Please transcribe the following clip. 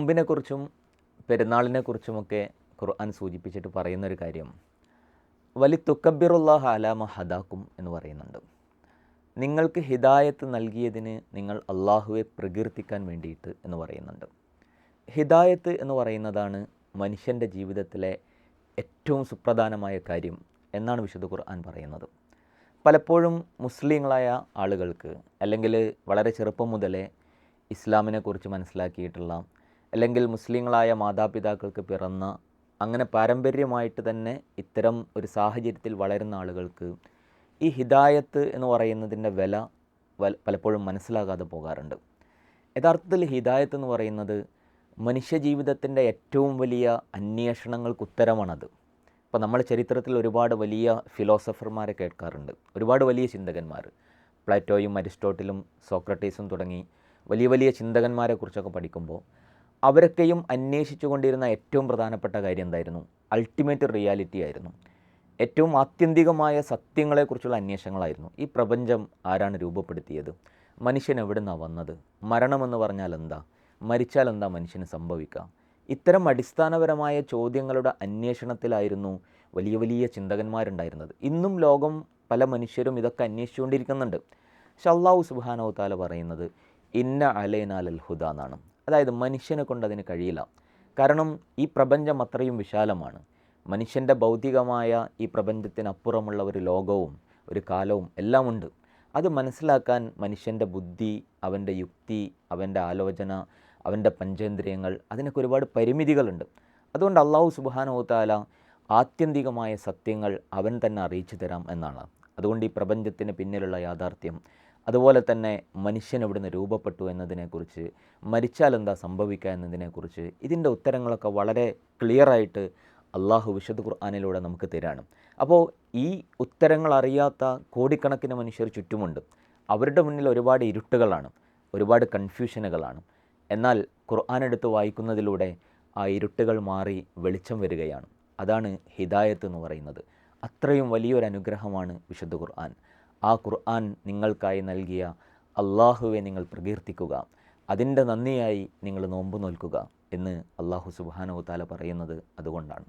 നോമ്പിനെക്കുറിച്ചും പെരുന്നാളിനെക്കുറിച്ചുമൊക്കെ ഖുർആൻ സൂചിപ്പിച്ചിട്ട് പറയുന്ന ഒരു കാര്യം വലി തുക്കബിറുള്ള അലാമ ഹദാക്കും എന്ന് പറയുന്നുണ്ട്. നിങ്ങൾക്ക് ഹിദായത്ത് നൽകിയതിന് നിങ്ങൾ അള്ളാഹുവെ പ്രകീർത്തിക്കാൻ വേണ്ടിയിട്ട് എന്ന് പറയുന്നുണ്ട്. ഹിദായത്ത് എന്ന് പറയുന്നതാണ് മനുഷ്യന്റെ ജീവിതത്തിലെ ഏറ്റവും സുപ്രധാനമായ കാര്യം എന്നാണ് വിശുദ്ധ ഖുർആൻ പറയുന്നത്. പലപ്പോഴും മുസ്ലിങ്ങളായ ആളുകൾക്ക് അല്ലെങ്കിൽ വളരെ ചെറുപ്പം മുതലേ ഇസ്ലാമിനെക്കുറിച്ച് മനസ്സിലാക്കിയിട്ടുള്ള അല്ലെങ്കിൽ മുസ്ലിങ്ങളായ മാതാപിതാക്കൾക്ക് പിറന്ന അങ്ങനെ പാരമ്പര്യമായിട്ട് തന്നെ ഇത്തരം ഒരു സാഹചര്യത്തിൽ വളരുന്ന ആളുകൾക്ക് ഈ ഹിദായത്ത് എന്ന് പറയുന്നതിന്റെ വില പലപ്പോഴും മനസ്സിലാകാതെ പോകാറുണ്ട്. യഥാർത്ഥത്തിൽ ഹിദായത്ത് എന്ന് പറയുന്നത് മനുഷ്യജീവിതത്തിന്റെ ഏറ്റവും വലിയ അന്വേഷണങ്ങൾക്ക് ഉത്തരമാണത്. ഇപ്പോൾ നമ്മൾ ചരിത്രത്തിൽ ഒരുപാട് വലിയ ഫിലോസഫർമാരെ കേൾക്കാറുണ്ട്. ഒരുപാട് വലിയ ചിന്തകന്മാർ. പ്ലാറ്റോയും അരിസ്റ്റോട്ടിലും സോക്രട്ടീസും തുടങ്ങി വലിയ വലിയ ചിന്തകന്മാരെ കുറിച്ചൊക്കെ പഠിക്കുമ്പോൾ അവരൊക്കെയും അന്വേഷിച്ചു കൊണ്ടിരുന്ന ഏറ്റവും പ്രധാനപ്പെട്ട കാര്യം എന്തായിരുന്നു അൾട്ടിമേറ്റ് റിയാലിറ്റി ആയിരുന്നു. ഏറ്റവും ആത്യന്തികമായ സത്യങ്ങളെക്കുറിച്ചുള്ള അന്വേഷണങ്ങളായിരുന്നു. ഈ പ്രപഞ്ചം ആരാണ് രൂപപ്പെടുത്തിയത്? മനുഷ്യൻ എവിടെ നിന്നാണ് വന്നത്? മരണമെന്ന് പറഞ്ഞാൽ എന്താ? മരിച്ചാൽ എന്താ മനുഷ്യന് സംഭവിക്കുക? ഇത്തരം അടിസ്ഥാനപരമായ ചോദ്യങ്ങളുടെ അന്വേഷണത്തിലായിരുന്നു വലിയ വലിയ ചിന്തകന്മാരുണ്ടായിരുന്നത്. ഇന്നും ലോകം പല മനുഷ്യരും ഇതൊക്കെ അന്വേഷിച്ചുകൊണ്ടിരിക്കുന്നുണ്ട്. പക്ഷെ അള്ളാഹു സുബാനോ താല പറയുന്നത് ഇന്ന അലേനാൽ അൽഹുദ എന്നാണ്. അതായത് മനുഷ്യനെ കൊണ്ട് അതിന് കഴിയില്ല. കാരണം ഈ പ്രപഞ്ചം അത്രയും വിശാലമാണ്. മനുഷ്യന്റെ ഭൗതികമായ ഈ പ്രപഞ്ചത്തിനപ്പുറമുള്ള ഒരു ലോകവും ഒരു കാലവും എല്ലാം ഉണ്ട്. അത് മനസ്സിലാക്കാൻ മനുഷ്യന്റെ ബുദ്ധി അവന്റെ യുക്തി അവന്റെ ആലോചന അവന്റെ പഞ്ചേന്ദ്രിയങ്ങൾ അതിനൊക്കെ ഒരുപാട് പരിമിതികളുണ്ട്. അതുകൊണ്ട് അള്ളാഹു സുബാനോത്താല ആത്യന്തികമായ സത്യങ്ങൾ അവൻ തന്നെ അറിയിച്ചു തരാം എന്നാണ്. അതുകൊണ്ട് ഈ പ്രപഞ്ചത്തിന് പിന്നിലുള്ള യാഥാർത്ഥ്യം അതുപോലെ തന്നെ മനുഷ്യൻ എവിടുന്ന് രൂപപ്പെട്ടു എന്നതിനെക്കുറിച്ച് മരിച്ചാൽ എന്താ സംഭവിക്കുക എന്നതിനെക്കുറിച്ച് ഇതിന്റെ ഉത്തരങ്ങളൊക്കെ വളരെ ക്ലിയറായിട്ട് അള്ളാഹു വിശുദ്ധ ഖുർആാനിലൂടെ നമുക്ക് തരാണ്. അപ്പോൾ ഈ ഉത്തരങ്ങൾ അറിയാത്ത കോടിക്കണക്കിന് മനുഷ്യർ ചുറ്റുമുണ്ട്. അവരുടെ മുന്നിൽ ഒരുപാട് ഇരുട്ടുകളാണ് ഒരുപാട് കൺഫ്യൂഷനുകളാണ് എന്നാൽ ഖുർആൻ എടുത്ത് വായിക്കുന്നതിലൂടെ ആ ഇരുട്ടുകൾ മാറി വെളിച്ചം വരികയാണ്. അതാണ് ഹിദായത്ത് എന്ന് പറയുന്നത്. അത്രയും വലിയൊരു അനുഗ്രഹമാണ് വിശുദ്ധ ഖുർആൻ. ആ ഖുർആൻ നിങ്ങൾക്കായി നൽകിയ അള്ളാഹുവെ നിങ്ങൾ പ്രകീർത്തിക്കുക. അതിന്റെ നന്ദിയായി നിങ്ങൾ നോമ്പ് നോൽക്കുക എന്ന് അള്ളാഹു സുബാനോ താല പറയുന്നത് അതുകൊണ്ടാണ്.